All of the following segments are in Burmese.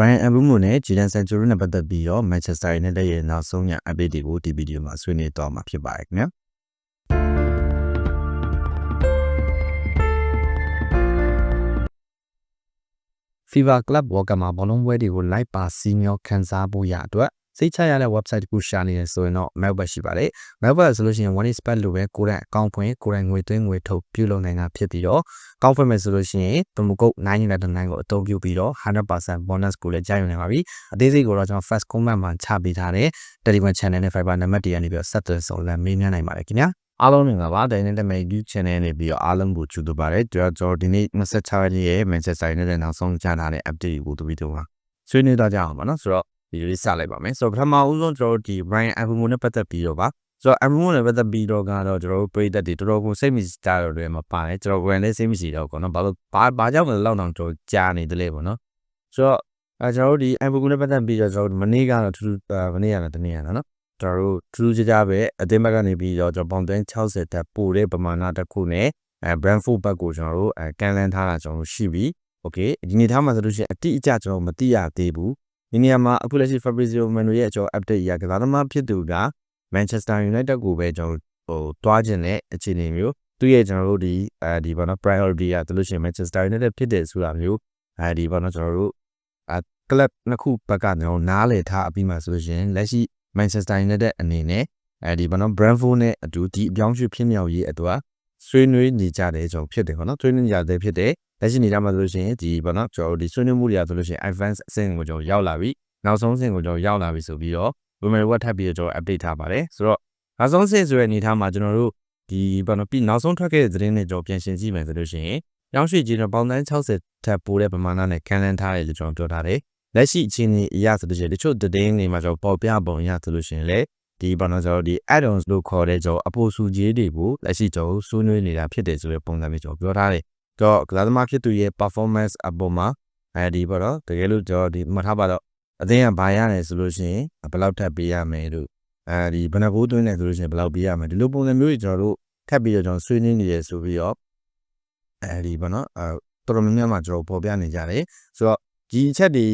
Brian Mbeumo နဲ့ Jadon Sancho တို့နဲ့ပတ်သက်ပြီးတော့ Manchester United ရဲ့နောက်ဆုံးည update တွေကိုဒီဗီဒီယိုမှာဆွေးနွေးသွားမှာဖြစ်ပါတယ်ခင်ဗျာ FIFA Club World Cup မှာဘောလုံးပွဲတွေကို live ပါစီမျောခန်းစားဖို့ရအတွက် စိတ်ချရတဲ့ website တစ်ခုရှာနေတယ်ဆိုရင်တော့ Melbourne ရှိပါတယ်။ Melbourne ဆိုလို့ရှိရင် one is bet လို့ပဲကိုယ်တိုင်အကောင့်ဖွင့်ကိုယ်တိုင်ငွေသွင်းငွေထုတ်ပြုလုပ်နိုင်တာဖြစ်ပြီးတော့အကောင့်ဖွင့်မယ်ဆိုလို့ရှိရင် promo code 999ကိုအသုံးပြုပြီးတော့100% bonus ကိုလည်းကြားယူနိုင်ပါပြီ။အသေးစိတ်ကိုတော့ကျွန်တော် first comment မှာချပေးထားတဲ့ Telegram channel နဲ့ Fiber နံပါတ်တွေကနေပြီးတော့ဆက်သွယ်ဆောင်လမ်းမေးမြန်းနိုင်ပါတယ်ခင်ဗျာ။အားလုံးမင်္ဂလာပါ။ Dynamic Mail YouTube channel နေပြီးတော့အားလုံးကိုကြိုဆိုပါရစေ။ကျွန်တော်ဒီနေ့26ရက်နေ့ရဲ့ Manchester United နောက်ဆုံးကြားထားတဲ့ update ကိုတပီတော့ပါဆွေးနွေးသွားကြအောင်ပါနော်။ဆိုတော့ ဗီဒီယိုလေးစလိုက်ပါမယ်။ဆိုတော့ပထမဦးဆုံးကျွန်တော်တို့ဒီ Brian Mbeumo နဲ့ပတ်သက်ပြီးတော့ပါ။ဆိုတော့ Mbeumo နဲ့ပတ်သက်ပြီးတော့ကတော့ကျွန်တော်တို့ပြည်သက်တွေတော်တော်ကိုစိတ်မရှိကြတော့တယ်မှာပါတယ်။ကျွန်တော်ကိုယ်လည်းစိတ်မရှိတော့ဘူးနော်။ဘာလို့ဘာဘာကြောင့်လဲလောက်တော့ကျွန်တော်ကြားနေတယ်လေပေါ့နော်။ဆိုတော့အဲကျွန်တော်တို့ဒီ Mbeumo နဲ့ပတ်သက်ပြီးတော့ကျွန်တော်တို့မနေ့ကတော့ထူးထူးမနေ့ကလည်းတနေ့ရတာနော်။ကျွန်တော်တို့ထူးထူးခြားခြားပဲအသင်းဘက်ကနေပြီးတော့ကျွန်တော်ပေါင်သွင်း60တက်ပို့တဲ့ပမာဏတစ်ခုနဲ့အဲ Brentford ဘက်ကိုကျွန်တော်တို့အဲကန်လန်းထားတာကျွန်တော်တို့ရှိပြီ။ Okay ဒီနေ့ထားမှာဆိုလို့ရှိရင်အတိအကျကျွန်တော်မသိရသေးဘူး။ ဒီနေရာမှာအခုလက်ရှိ Fabrizio Romano ရဲ့အကျော် update ရကစားသမားဖြစ်သူက Manchester United ကိုပဲကျွန်တော်ဟိုတွားခြင်းတဲ့အခြေအနေမျိုးသူရဲ့ကျွန်တော်တို့ဒီအဲဒီဘာနော် priority ကဆိုလို့ရှိရင် Manchester United ဖြစ်တယ်ဆိုတာမျိုးအဲဒီဘာနော်ကျွန်တော်တို့အဲ club နှစ်ခုဘက်ကကျွန်တော်နားလည်ထားအပြီးမှဆိုလို့ရှိရင်လက်ရှိ Manchester United အနေနဲ့အဲဒီဘာနော် Brentford နဲ့အတူဒီအပြောင်းရွှေ့ဖြစ်မြောက်ရေးအတွက်ဆွေးနွေးနေကြတယ်ကျွန်တော်ဖြစ်တယ်ပေါ့နော်ဆွေးနွေးနေကြတယ်ဖြစ်တယ် လက်ရှိနေတာမှာဆိုလို့ရှိရင်ဒီဘာနော်ကျွန်တော်တို့ဒီဆွေးနွေးမှုတွေကဆိုလို့ရှိရင် advance အဆင့်ကိုကျွန်တော်ရောက်လာပြီနောက်ဆုံးအဆင့်ကိုကျွန်တော်ရောက်လာပြီဆိုပြီးတော့ women web ထပ်ပြီးတော့ကျွန်တော် update ထားပါတယ်ဆိုတော့နောက်ဆုံးအဆင့်ဆိုတဲ့အနေအထားမှာကျွန်တော်တို့ဒီဘာနော်ပြီးနောက်ဆုံးထွက်ခဲ့တဲ့သတင်းတွေကျွန်တော်ပြန်ရှင်းကြည့်မယ်ဆိုလို့ရှိရင်ရောင်းရွှေကြီးတော့ပေါင်တန်း60ထပ်ပိုးတဲ့ပမာဏနဲ့ကန်လန်းထားတယ်လို့ကျွန်တော်ပြောထားတယ်လက်ရှိအခြေအနေအရဆိုလို့ရှိရင်တချို့သတင်းတွေမှာကျွန်တော်ပေါ်ပြပုံရဆိုလို့ရှိရင်လေဒီဘာနော်ကျွန်တော်ဒီ add-ons လို့ခေါ်တဲ့ကျွန်တော်အပိုစုကြီးတွေကိုလက်ရှိကျွန်တော်ဆွေးနွေးနေတာဖြစ်တယ်ဆိုတဲ့ပုံစံမျိုးကျွန်တော်ပြောထားတယ် တော့ကစားသမားဖြစ်သူရဲ့ performance အပေါ်မှာအဲဒီပေါ့နော်တကယ်လို့ကျွန်တော်ဒီမှတ်ထားပါတော့အသင်းကဘာရနေဆိုလို့ရှိရင်ဘယ်လောက်ထပ်ပေးရမယ်လို့အဲဒီဘယ်နှဘိုးသွင်းနေဆိုလို့ရှိရင်ဘယ်လောက်ပေးရမယ်ဒီလိုပုံစံမျိုးကြီးကျွန်တော်တို့ထပ်ပြီးတော့ကျွန်တော်ဆွေးနွေးနေရဆိုပြီးတော့အဲဒီပေါ့နော်အဲတော်တော်များများမှာကျွန်တော်ပေါ်ပြနေကြတယ်ဆိုတော့ဒီအချက်တွေ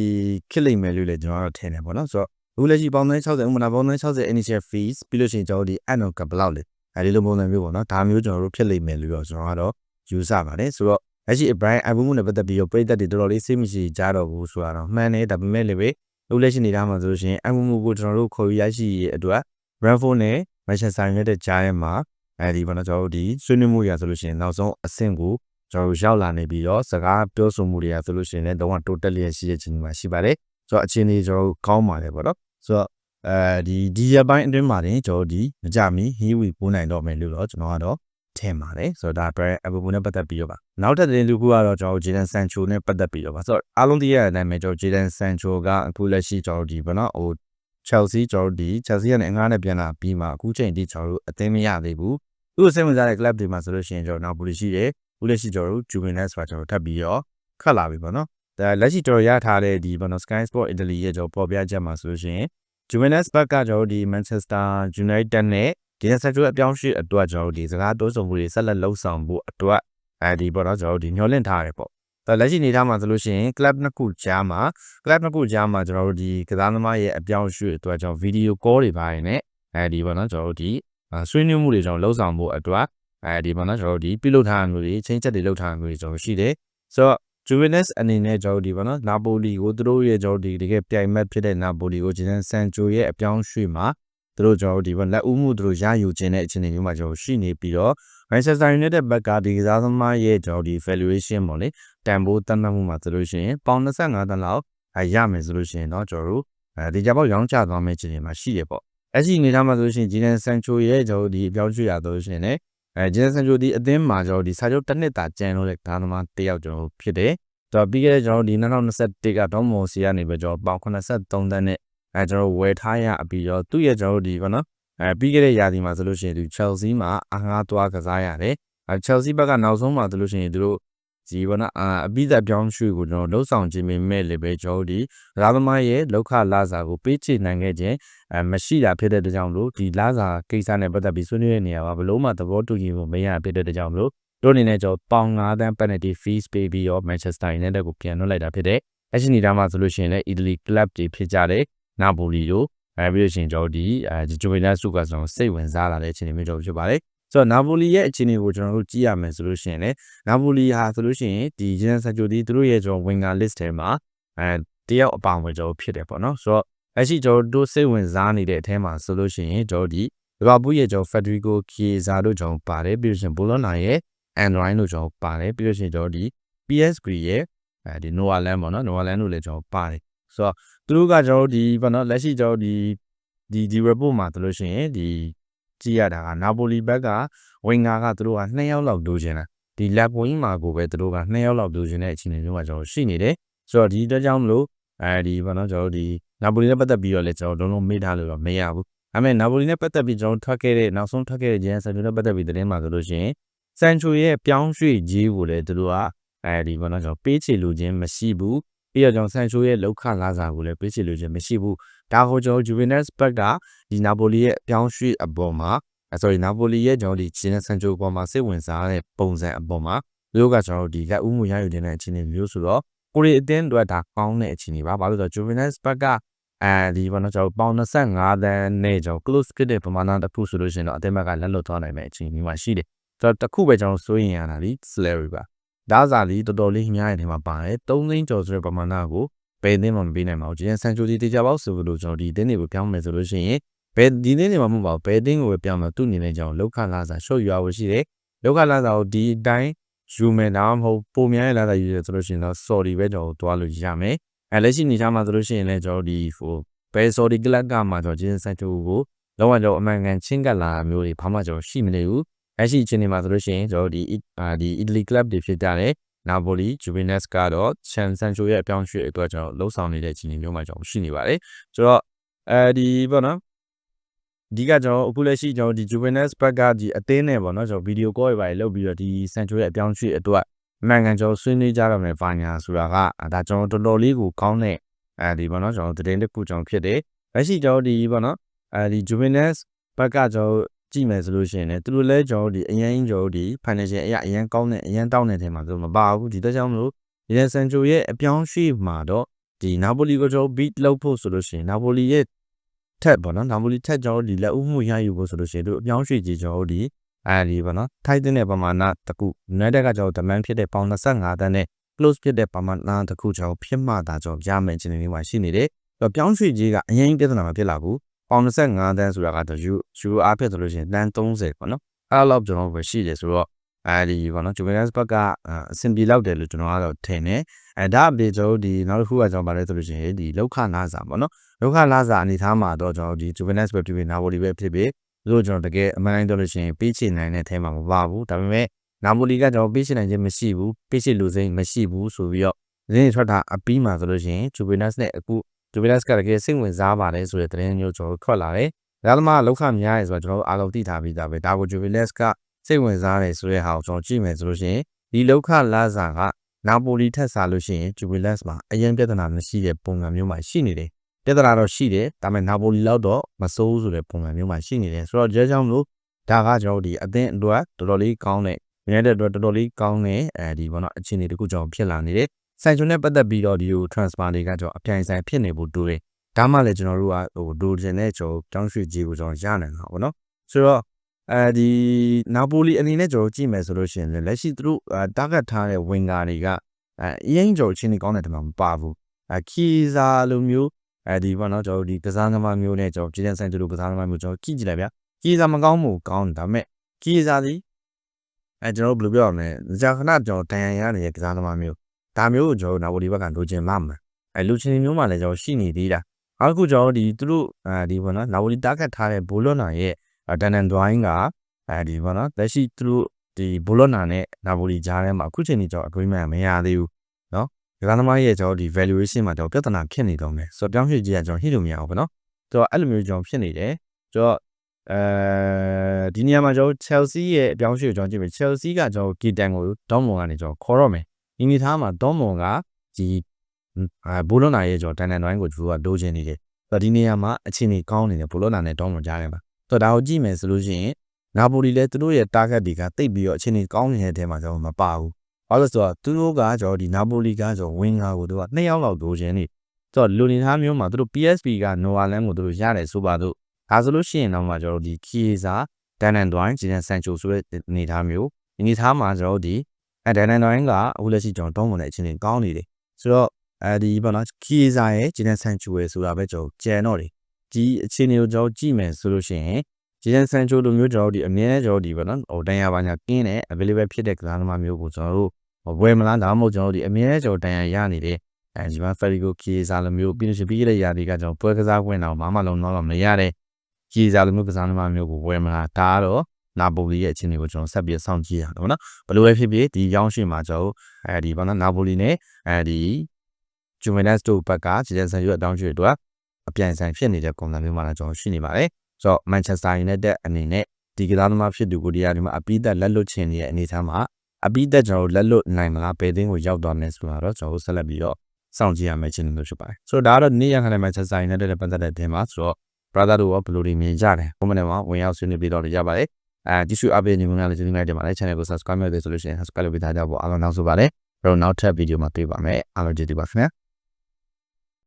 ခစ်လိမ့်မယ်လို့လည်းကျွန်တော်ကတော့ထင်တယ်ပေါ့နော်ဆိုတော့အခုလက်ရှိပေါင်းသန်း60ဥပမာပေါင်းသန်း60 initial fees ပြီးလို့ရှိရင်ကျွန်တော်ဒီ annual ကဘယ်လောက်လဲအဲဒီလိုပုံစံမျိုးပေါ့နော်ဒါမျိုးကျွန်တော်တို့ဖြစ်လိမ့်မယ်လို့တော့ကျွန်တော်ကတော့ ယူဆပါတယ်ဆိုတော့လက်ရှိ Brian Abumu နဲ့ပတ်သက်ပြီးတော့ပြည်သက်တွေတော်တော်လေးစိတ်မရှိကြတော့ဘူးဆိုတာတော့မှန်တယ်ဒါပေမဲ့လည်းပဲအခုလက်ရှိနေတာမှာဆိုလို့ရှိရင် Abumu ကိုကျွန်တော်တို့ခေါ်ရရှိရအတွက် Brentford နဲ့ Manchester United ကြားထဲမှာအဲဒီဘာလို့ကျွန်တော်တို့ဒီဆွေးနွေးမှုရဆိုလို့ရှိရင်နောက်ဆုံးအဆင့်ကိုကျွန်တော်တို့ရောက်လာနေပြီးတော့စကားပြောဆိုမှုတွေကဆိုလို့ရှိရင်လည်းတော့ total လျက်ရှိတဲ့ချိန်မှာရှိပါတယ်ဆိုတော့အခြေအနေကျွန်တော်တို့ကောင်းပါတယ်ပေါ့နော်ဆိုတော့အဲဒီဒီရပိုင်းအတွင်းမှာတင်ကျွန်တော်ဒီမကြမီ Hiwi ပိုးနိုင်တော့မယ်လို့တော့ကျွန်တော်ကတော့ ထင်ပါတယ်ဆိုတော့ဒါ Brian Abubu နဲ့ပတ်သက်ပြီးတော့ပါနောက်ထပ်သတင်းတစ်ခုကတော့ကျွန်တော် Jadon Sancho နဲ့ပတ်သက်ပြီးတော့ပါဆိုတော့အားလုံးသိရတဲ့အတိုင်းပဲကျွန်တော် Jadon Sancho ကအခုလက်ရှိကျွန်တော်ဒီဘာနော်ဟို Chelsea ကျွန်တော်ဒီ Chelsea ကနေအငားနဲ့ပြန်လာပြီးမှအခုချိန်ထိကျွန်တော်တို့အသင်းမရသေးဘူးသူ့ကိုစိတ်ဝင်စားတဲ့ club တွေမှာဆိုလို့ရှိရင်ကျွန်တော် Napoli ရှိတယ်အခုလက်ရှိကျွန်တော်တို့ Juventus ဆိုတာကျွန်တော်ထပ်ပြီးတော့ခတ်လာပြီပေါ့နော်ဒါလက်ရှိကျွန်တော်ရထားတဲ့ဒီဘာနော် Sky Sport Italy ရဲ့ကျွန်တော်ပေါ်ပြချက်မှာဆိုလို့ရှိရင် Juventus ဘက်ကကျွန်တော်ဒီ Manchester United နဲ့ ဒီဆက်ကျွေးအပြောင်းရွှေ့အတွက်ကျွန်တော်တို့ဒီစကားတိုးဆုံမှုတွေဆက်လက်လှုပ်ဆောင်ဖို့အတွက်အဲဒီပေါ့နော်ကျွန်တော်တို့ဒီညှော်လင့်ထားတယ်ပေါ့ဒါလက်ရှိနေထားမှာဆိုလို့ရှိရင် club နှစ်ခုကြားမှာ club နှစ်ခုကြားမှာကျွန်တော်တို့ဒီကစားသမားရဲ့အပြောင်းရွှေ့အတွက်ကျွန်တော်ဗီဒီယိုကောတွေပါရင်လည်းအဲဒီပေါ့နော်ကျွန်တော်တို့ဒီဆွေးနွေးမှုတွေကျွန်တော်လှုပ်ဆောင်ဖို့အတွက်အဲဒီပေါ့နော်ကျွန်တော်တို့ဒီပြုလုပ်ထားမှုတွေချင်းချက်တွေလှုပ်ထားမှုတွေကျွန်တော်ရှိတယ်ဆိုတော့ Juventus အနေနဲ့ကျွန်တော်ဒီပေါ့နော်နာပိုလီကိုသူတို့ရဲ့ကျွန်တော်ဒီတကယ်ပြိုင်မက်ဖြစ်တဲ့နာပိုလီကိုဂျန်ဆန်ဂျိုရဲ့အပြောင်းရွှေ့မှာ သူတို့ကျွန်တော်ဒီဘက်လက်ဦးမှုသူတို့ရယူခြင်းတဲ့အခြေအနေမျိုးမှာကျွန်တော်ရှိနေပြီးတော့ Manchester United ဘက်ကဒီကစားသမားရဲ့ကျွန်တော်ဒီ valuation ပေါ့လေတန်ဖိုးတတ်မှတ်မှုမှာဆိုလို့ရှိရင်ပေါင်25တန်းလောက်ရမယ်ဆိုလို့ရှိရင်တော့ကျွန်တော်တို့အဲဒီကြပေါက်ရောင်းချသွားမယ့်အခြေအနေမှာရှိရပေါ့အဲ့ဒီအနေထားမှာဆိုလို့ရှိရင်ဂျီနန်ဆန်ချိုရဲ့ကျွန်တော်ဒီအပြောင်းရွှေ့ရတော့ရှင်လည်းအဲဂျီနန်ဆန်ချိုဒီအသင်းမှာကျွန်တော်ဒီစာချုပ်တစ်နှစ်တာကျန်လို့တဲ့ဒါသမားတယောက်ကျွန်တော်ဖြစ်တယ်တော့ပြီးခဲ့တဲ့ကျွန်တော်ဒီ2021ကဒေါမော်စီကနေပဲကျွန်တော်ပေါင်83တန်းနဲ့ အဲကျွန်တော်ဝယ်ထားရပြီးတော့သူ့ရဲ့ကျွန်တော်ဒီဘာနော်အဲပြီးခဲ့တဲ့ရာသီမှာဆိုလို့ရှိရင်ဒီ Chelsea မှာအားငါးသွားကစားရတယ်အဲ Chelsea ဘက်ကနောက်ဆုံးမှာဆိုလို့ရှိရင်သူတို့ဒီဘောနော်အာအပိသက်ပြောင်းရွှေ့ကိုကျွန်တော်လှုပ်ဆောင်ခြင်းမဲ့လည်းပဲကျွန်တော်ဒီရာသမားရဲ့လောက်ခလာစာကိုပေးချေနိုင်ခဲ့ခြင်းအဲမရှိတာဖြစ်တဲ့တကြောင်လို့ဒီလာစာကိစ္စနဲ့ပတ်သက်ပြီးဆွေးနွေးတဲ့နေရာမှာဘလို့မှသဘောတူညီမှုမရဖြစ်တဲ့တကြောင်လို့တို့အနေနဲ့ကျွန်တော်ပေါင်9တန်း penalty fees ပေးပြီးတော့ Manchester United ကိုပြန်လွှတ်လိုက်တာဖြစ်တဲ့လက်ရှိအနေထားမှာဆိုလို့ရှိရင်လည်းအီတလီကလပ်တွေဖြစ်ကြတဲ့ နာပိုလီတို့အဲပြီးလို့ရှိရင်ကျွန်တော်ဒီအဲဂျိုဗီနက်စုကဆိုတော့စိတ်ဝင်စားလာတဲ့အခြေအနေမျိုးတော့ဖြစ်ပါတယ်ဆိုတော့နာပိုလီရဲ့အခြေအနေကိုကျွန်တော်တို့ကြည့်ရမယ်ဆိုလို့ရှိရင်လည်းနာပိုလီဟာဆိုလို့ရှိရင်ဒီဂျန်ဆာဂျိုဒီသူတို့ရဲ့ကျွန်တော် winger list ထဲမှာအဲတယောက်အပောင်ပဲကျွန်တော်ဖြစ်တယ်ပေါ့နော်ဆိုတော့လက်ရှိကျွန်တော်တို့စိတ်ဝင်စားနေတဲ့အထဲမှာဆိုလို့ရှိရင်ကျွန်တော်ဒီလီဗာပူးရဲ့ကျွန်တော်ဖက်ဒရီကိုကီဇာတို့ကျွန်တော်ပါတယ်ပြီးလို့ရှိရင်ဘောလောနာရဲ့ Android တို့ကျွန်တော်ပါတယ်ပြီးလို့ရှိရင်ကျွန်တော်ဒီ PSQ ရဲ့အဲဒီ Noah Land ပေါ့နော် Noah Land တို့လည်းကျွန်တော်ပါတယ် ဆိုတော့သူတို့ကကျွန်တော်ဒီပေါ့နော်လက်ရှိကျွန်တော်ဒီဒီဒီ report မှာဆိုလို့ရှိရင်ဒီကြည့်ရတာကနာပိုလီဘက်ကဝင်ဂါကသူတို့က2ယောက်လောက်လိုချင်တာဒီလက်ဝင်းမှာကိုပဲသူတို့က2ယောက်လောက်လိုချင်တဲ့အခြေအနေမျိုးကကျွန်တော်ရှိနေတယ်ဆိုတော့ဒီအတွက်ကြောင့်မလို့အဲဒီပေါ့နော်ကျွန်တော်ဒီနာပိုလီနဲ့ပတ်သက်ပြီးတော့လည်းကျွန်တော်လုံးလုံးမေ့ထားလို့တော့မရဘူးဒါပေမဲ့နာပိုလီနဲ့ပတ်သက်ပြီးကျွန်တော်ထွက်ခဲ့တဲ့နောက်ဆုံးထွက်ခဲ့တဲ့ဂျန်ဆန်တို့နဲ့ပတ်သက်ပြီးသတင်းမှာဆိုလို့ရှိရင်ဆန်ချိုရဲ့ပြောင်းရွှေ့ကြီးကိုလည်းသူတို့ကအဲဒီပေါ့နော်ကျွန်တော်ပေးချေလိုခြင်းမရှိဘူး ပြီးတော့ကျွန်တော်ဆန်ချိုရဲ့လောက်ခလာစာကိုလည်းပေးချေလိုခြင်းမရှိဘူးဒါကိုကျွန်တော်ဂျူဗီနက်စ်ဘက်ကဒီနာပိုလီရဲ့ပြောင်းရွှေ့အပေါ်မှာ sorry နာပိုလီရဲ့ကျွန်တော်ဒီဂျင်းဆန်ချိုပေါ်မှာစိတ်ဝင်စားတဲ့ပုံစံအပေါ်မှာသူတို့ကကျွန်တော်ဒီလက်ဦးမှုရယူနေတဲ့အခြေအနေမျိုးဆိုတော့ကိုရီအတင်းတို့ဒါကောင်းတဲ့အခြေအနေပါဘာလို့လဲဆိုတော့ဂျူဗီနက်စ်ဘက်ကအဲဒီဘောနော်ကျွန်တော်ပေါင်25တန်းနဲ့ကျွန်တော် close ဖြစ်တဲ့ပမာဏတစ်ခုဆိုလို့ရှိရင်တော့အတင်းဘက်ကလက်လွတ်သွားနိုင်မယ့်အခြေအနေမှာရှိတယ်ဆိုတော့တစ်ခုပဲကျွန်တော်စိုးရင်ရတာလी salary ပါ ဒါစားလီတော်တော်လေးများတဲ့နေမှာပါတယ်3သိန်းကျော်ဆိုတဲ့ပမာဏကိုဘယ်အင်းမှမပေးနိုင်ပါဘူးကျန်ဆန်ချိုဒီတေချာပေါက်ဆိုလို့ကျွန်တော်ဒီအင်းတွေကိုပြောင်းမယ်ဆိုလို့ရှိရင်ဘယ်ဒီနေ့နေမှာမဟုတ်ပါဘူးဘယ်အင်းကိုပဲပြောင်းမယ်သူ့အနေနဲ့ကျွန်တော်လောက်ခလာစားရှုပ်ရွာဖို့ရှိတယ်လောက်ခလာစားကိုဒီအတိုင်းယူမယ်ဒါမှမဟုတ်ပုံများရဲ့လာတာယူရဆိုလို့ရှိရင်တော့ sorry ပဲကျွန်တော်သွားလို့ရမယ်အဲလက်ရှိနေသားမှာဆိုလို့ရှိရင်လည်းကျွန်တော်ဒီဟိုဘယ် sorry ကလပ်ကမှာကျွန်တော်ဂျင်းဆန်ချိုကိုလောကကျွန်တော်အမှန်ကန်ချင်းကပ်လာမျိုးတွေဘာမှကျွန်တော်ရှိမနေဘူး အဲ့ရှိချင်းနေမှာဆိုလို့ရှိရင်ကျွန်တော်ဒီဒီအီတလီကလပ်တွေဖြစ်ကြတယ်နာပိုလီဂျူဗီနက်စ်ကတော့ချန်ဆန်ချိုရဲ့အပြောင်းရွှေ့အတွက်ကျွန်တော်လှုပ်ဆောင်နေတဲ့အခြေအနေမျိုးမှာကျွန်တော်ရှိနေပါတယ်ဆိုတော့အဲဒီပေါ့နော်ဒီကကျွန်တော်အခုလက်ရှိကျွန်တော်ဒီ Juventus ဘက်ကဒီအသင်းနဲ့ပေါ့နော်ကျွန်တော်ဗီဒီယိုကောတွေပါလုပ်ပြီးတော့ဒီ Sancho ရဲ့အပြောင်းရွှေ့အတွက်နိုင်ငံကျွန်တော်ဆွေးနွေးကြရမယ်ဘာညာဆိုတာကဒါကျွန်တော်တော်တော်လေးကိုကောင်းတဲ့အဲဒီပေါ့နော်ကျွန်တော်သတင်းတစ်ခုကျွန်တော်ဖြစ်တယ်လက်ရှိကျွန်တော်ဒီပေါ့နော်အဲဒီ Juventus ဘက်ကကျွန်တော် ကြည့်မယ်ဆိုလို့ရှိရင်လည်းသူတို့လည်းကျွန်တော်ဒီအရင်ကျွန်တော်ဒီ financial အရာအရင်ကောင်းတဲ့အရင်တောင်းတဲ့ထဲမှာသူမပါဘူးဒီတက်ကြောင့်မလို့ဒီဆန်ချိုရဲ့အပြောင်းရွှေ့မှာတော့ဒီနာပိုလီကိုကျွန်တော် beat လုပ်ဖို့ဆိုလို့ရှိရင်နာပိုလီရဲ့ထက်ပေါ့နော်နာပိုလီထက်ကျွန်တော်ဒီလက်ဦးမှုရယူဖို့ဆိုလို့ရှိရင်သူအပြောင်းရွှေ့ကြီးကျွန်တော်ဒီအဲဒီပေါ့နော်ထိုက်တဲ့ပမာဏတကူ United ကကျွန်တော် demand ဖြစ်တဲ့ပေါင်25တန်းနဲ့ close ဖြစ်တဲ့ပမာဏတကူကျွန်တော်ဖြစ်မှသာကျွန်တော်ရမယ်အခြေအနေမျိုးမှာရှိနေတယ်ပြောင်းရွှေ့ကြီးကအရင်ပြဿနာမဖြစ်လာဘူး ပေါင်25တန်းဆိုတာကတော့ယူယူအားဖြစ်ဆိုလို့ရှိရင်တန်း30ပေါ့နော်အဲ့လောက်ကျွန်တော်ပဲရှိတယ်ဆိုတော့အဲဒီပေါ့နော်ဂျူဗန်နက်စ်ဘက်ကအဆင်ပြေလောက်တယ်လို့ကျွန်တော်ကတော့ထင်တယ်အဲဒါအပြင်ကျွန်တော်ဒီနောက်တစ်ခုကကျွန်တော်ပါတယ်ဆိုလို့ရှိရင်ဒီလောက်ခနာစာပေါ့နော်လောက်ခနာစာအနေထားမှာတော့ကျွန်တော်ဒီဂျူဗန်နက်စ်ပဲဖြစ်ဖြစ်နာပိုလီပဲဖြစ်ဖြစ်တို့ကျွန်တော်တကယ်အမှန်တိုင်းပြောလို့ရှိရင်ပေးချင်နိုင်တဲ့အဲမှာမပါဘူးဒါပေမဲ့နာပိုလီကကျွန်တော်ပေးချင်နိုင်ခြင်းမရှိဘူးပေးချင်လူစိမ်းမရှိဘူးဆိုပြီးတော့ရင်းထွက်တာအပြီးမှာဆိုလို့ရှိရင်ဂျူဗန်နက်စ်နဲ့အခု ဂျူဗီလက်စ်ကတကယ်စိတ်ဝင်စားပါတယ်ဆိုတဲ့သတင်းမျိုးကျွန်တော်ထွက်လာတယ်။ဒါသမားလောက်ခများရဲဆိုတော့ကျွန်တော်တို့အားလုံးသိထားပြီးသားပဲ။ဒါကိုဂျူဗီလက်စ်ကစိတ်ဝင်စားတယ်ဆိုတဲ့ဟာကိုကျွန်တော်ကြည့်မယ်ဆိုလို့ရှိရင်ဒီလောက်ခလာစာကနာပိုလီထက်စားလို့ရှိရင်ဂျူဗီလက်စ်မှာအရင်ပြဿနာမရှိတဲ့ပုံစံမျိုးမှာရှိနေတယ်။ပြဿနာတော့ရှိတယ်ဒါပေမဲ့နာပိုလီလောက်တော့မစိုးဘူးဆိုတဲ့ပုံစံမျိုးမှာရှိနေတယ်ဆိုတော့ကြဲကြောင့်မလို့ဒါကကျွန်တော်တို့ဒီအသင်းအတွက်တော်တော်လေးကောင်းတဲ့မြဲတဲ့အတွက်တော်တော်လေးကောင်းတဲ့အဲဒီဘောနော်အခြေအနေတခုကျွန်တော်ဖြစ်လာနေတယ် ဆိုင်ဂျွန်နဲ့ပတ်သက်ပြီးတော့ဒီကို transfer တွေကကျွန်တော်အပြိုင်ဆိုင်ဖြစ်နေဖို့တူတယ်ဒါမှလည်းကျွန်တော်တို့ကဟိုဒိုဂျင်နဲ့ကျွန်တော်တောင်းရွှေကြီးကိုကျွန်တော်ရနိုင်တာပေါ့နော်ဆိုတော့အဲဒီနာပိုလီအနေနဲ့ကျွန်တော်ကြည့်မယ်ဆိုလို့ရှိရင်လက်ရှိသူတို့ target ထားတဲ့ winger တွေကအရင်ကျွန်တော်ချင်းနေကောင်းတဲ့တမမပါဘူးအခီဇာလိုမျိုးအဲဒီပေါ့နော်ကျွန်တော်ဒီကစားသမားမျိုးနဲ့ကျွန်တော်ပြည်တဲ့ဆိုင်သူတို့ကစားသမားမျိုးကျွန်တော်ကြည့်ကြည့်လိုက်ဗျာခီဇာမကောင်းဘူးကောင်းတယ်ဒါပေမဲ့ခီဇာဒီအဲကျွန်တော်ဘယ်လိုပြောရမလဲကြာခဏကျွန်တော်တန်ရန်ရနေတဲ့ကစားသမားမျိုး ဒါမျိုးကိုကျွန်တော်နာဝီဘက်ကလိုချင်မှမှာအဲလူချင်းမျိုးမှလည်းကျွန်တော်ရှိနေသေးတာအခုကျွန်တော်ဒီသူတို့အဲဒီဘောနော်နာဝီတာဂက်ထားတဲ့ဘိုလောနာရဲ့တန်တန်ဒွိုင်းကအဲဒီဘောနော်လက်ရှိသူတို့ဒီဘိုလောနာနဲ့နာဝီကြားထဲမှာအခုချိန်ကြီးကျွန်တော် agreement မရသေးဘူးနော်ဒီကသမားရဲ့ကျွန်တော်ဒီ valuation မှာကျွန်တော်ပြဿနာဖြစ်နေတော့မယ်ဆိုတော့ပြောင်းရွှေ့ကြီးကကျွန်တော်ဟိလို့မရအောင်ပေါ့နော်ဆိုတော့အဲ့လိုမျိုးကျွန်တော်ဖြစ်နေတယ်ဆိုတော့အဲဒီနေရာမှာကျွန်တော် Chelsea ရဲ့အပြောင်းရွှေ့ကိုကျွန်တော်ကြည့်မယ် Chelsea ကကျွန်တော် Kitan ကိုဒေါမွန်ကနေကျွန်တော်ခေါ်တော့မယ် ဒီမိသားမှာဒေါမွန်ကဒီအဲဘိုလိုနာရဲ့ကျော်တန်တန်တိုင်းကိုသူကဒိုးချင်နေတယ်ဆိုတော့ဒီနေရာမှာအခြေအနေကောင်းနေတယ်ဘိုလိုနာနဲ့ဒေါမွန်ကြားထဲမှာဆိုတော့ဒါကိုကြည့်မယ်ဆိုလို့ရှိရင်နာပိုလီလည်းသူတို့ရဲ့ target တွေကတိတ်ပြီးတော့အခြေအနေကောင်းနေတဲ့အဲထဲမှာကျွန်တော်မပါဘူး။ဘာဘာလို့လဲဆိုတော့သူတို့ကကျွန်တော်ဒီနာပိုလီကကျွန်တော်ဝင်းကားကိုသူက2ယောက်လောက်လိုချင်နေကျွန်တော်လူနေသားမျိုးမှာသူတို့ PSP က Noah Lang ကိုသူတို့ရတယ်ဆိုပါတော့ဒါဆိုလို့ရှိရင်တော့မှကျွန်တော်ဒီ Kiesa ဒန်နန်ဒွိုင်းဂျီနန်ဆန်ချိုဆိုတဲ့အနေသားမျိုးဒီအနေသားမှာကျွန်တော်ဒီ အဲဒန်နန်ဒွိုင်းကအခုလက်ရှိကျွန်တော်တောင်းဝင်တဲ့အခြေအနေကောင်းနေတယ်ဆိုတော့အဲဒီဘာလို့ Kiesa ရဲ့ဂျီနန်ဆန်ချိုရဲ့ဆိုတာပဲကျွန်တော်ကြံတော့တယ်ဒီအခြေအနေကိုကျွန်တော်ကြည့်မယ်ဆိုလို့ရှိရင်ဂျီနန်ဆန်ချိုလိုမျိုးကျွန်တော်ဒီအမြဲကျွန်တော်ဒီပေါ့နော်ဟိုတန်ရပါညာကင်းတဲ့ available ဖြစ်တဲ့ကစားသမားမျိုးကိုကျွန်တော်တို့ဝယ်မလားဒါမှမဟုတ်ကျွန်တော်တို့ဒီအမြဲကျွန်တော်တန်ရရနေတဲ့အဲဒီမှာ Federico Chiesa လိုမျိုးပြီးလို့ရှိပြီးရတဲ့ຢာတွေကကျွန်တော်ပွဲကစားခွင့်တော့ဘာမှလုံးတော့မရတဲ့ Chiesa လိုမျိုးကစားသမားမျိုးကိုဝယ်မလားဒါကတော့ နာပိုလီရဲ့အခြေအနေကိုကျွန်တော်ဆက်ပြီးစောင့်ကြည့်ရအောင်နော်ဘယ်လိုပဲဖြစ်ဖြစ်ဒီရောင်းရှိမှာကျွန်တော်အဲဒီဘာလို့နာပိုလီနဲ့အဲဒီဂျူဗန်နက်စ်တို့ဘက်ကဂျီဒန်ဆန်ယူအတောင်းကျွေအတွက်အပြိုင်ဆိုင်ဖြစ်နေတဲ့ကွန်ဆာမျိုးမှာလည်းကျွန်တော်ရှိနေပါတယ်ဆိုတော့ Manchester United အနေနဲ့ဒီကစားသမားဖြစ်သူကိုဒီယာဒီမှာအပိသက်လက်လွတ်ချင်နေတဲ့အနေအထားမှာအပိသက်ကျွန်တော်လက်လွတ်နိုင်မလားဘယ်သင်းကိုရောက်သွားမလဲဆိုတာတော့ကျွန်တော်ဆက်လက်ပြီးတော့စောင့်ကြည့်ရမယ့်အခြေအနေမျိုးဖြစ်ပါတယ်ဆိုတော့ဒါကတော့နေ့ရက်ခနဲ့ Manchester United နဲ့ပတ်သက်တဲ့တင်ပါဆိုတော့ brother တို့ကဘယ်လိုတွေမြင်ကြတယ် comment မှာဝင်ရောက်ဆွေးနွေးပြီးတော့ရပါတယ် အဲဒီစုအပေးနေမှလည်းကျေးဇူးများတင်ပါတယ် channel ကို subscribe လုပ်တယ်ဆိုလို့ရှိရင် subscribe လုပ်ပေးထားကြပါအားလုံးနောက်ဆိုပါတယ်အဲ့တော့နောက်ထပ်ဗီဒီယိုမှာတွေ့ပါမယ်အားလုံးကျေးဇူးပါခင်ဗျာ